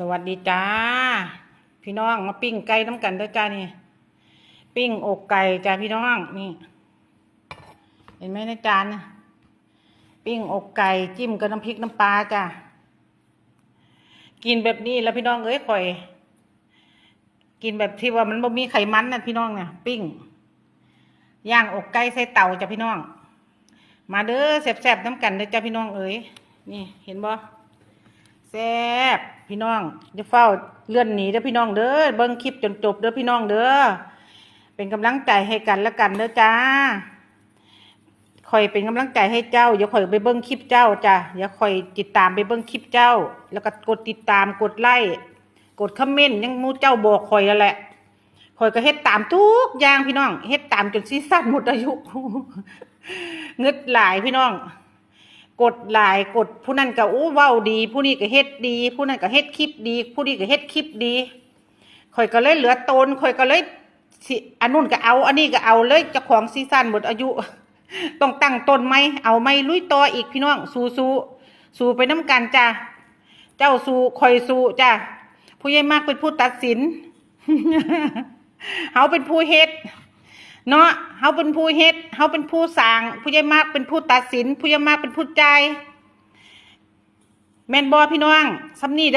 สวัสดีจ้า พี่น้องมาปิ้งไก่น้ำกันเด้อจ้านี่ ปิ้งอกไก่จ้าพี่น้องนี่ เห็นไหมในจานนะปิ้งอกไก่จิ้มกับน้ำพริกน้ำปลาจ้ากินแบบนี้แล้วพี่น้องเอ้ยข่อย กินแบบที่ว่ามันบ่มีไขมันนะพี่น้องเนี่ยปิ้งย่างอกไก่ใส่เตาจ้ะพี่น้อง มาเด้อแซ่บๆน้ำกันเด้อจ้าพี่น้องเอ้ยนี่ เห็นบ่ แซ่บพี่น้องจะเฝ้าเลื่อนหนีเด้อพี่น้องเด้อเบิ้งคลิปจนจบเด้อพี่น้องเด้อเป็นกำลังใจให้กันและกันเด้อจ้าคอยเป็นกำลังใจให้เจ้าอย่าคอยไปเบิ้งคลิปเจ้าจ้ะอย่าคอยติดตามไปเบิ้งคลิปเจ้า แล้วก็กดติดตามกดไลค์กดคอมเมนต์ยังมูเจ้าบอกคอยแล้วแหละคอยก็เฮ็ดตามทุกอย่างพี่น้องเฮ็ดตามจนซีซั่นหมดอายุเงึดหลายพี่น้อง กดหลายกดผู้นั้นก็อู้เว้าดี ผู้นี้ก็เฮ็ดดี ผู้นั้นก็เฮ็ดคลิปดี ผู้นี้ก็เฮ็ดคลิปดีข่อยก็เลยเหลือตนข่อยก็เลยอันนู้นก็เอา อันนี้ก็เอาเลยเจ้าของซีซั่นหมดอายุ ต้องตั้งต้นไหมเอาไหมลุยต่ออีกพี่น้องสู้สู้สู้ไปน้ำกันจ้าเจ้าสู้ข่อยสู้จ้าผู้ใหญ่มากเป็นผู้ตัดสินเฮาเป็นผู้เฮ็ด เนาะเฮาเป็นผู้เฮ็ดเฮาเป็นผู้สร้าง ผู้ใหญ่มากเป็นผู้ตัดสิน ผู้ใหญ่มากเป็นผู้ใจแม่นบ่พี่น้องสำนีเด้อ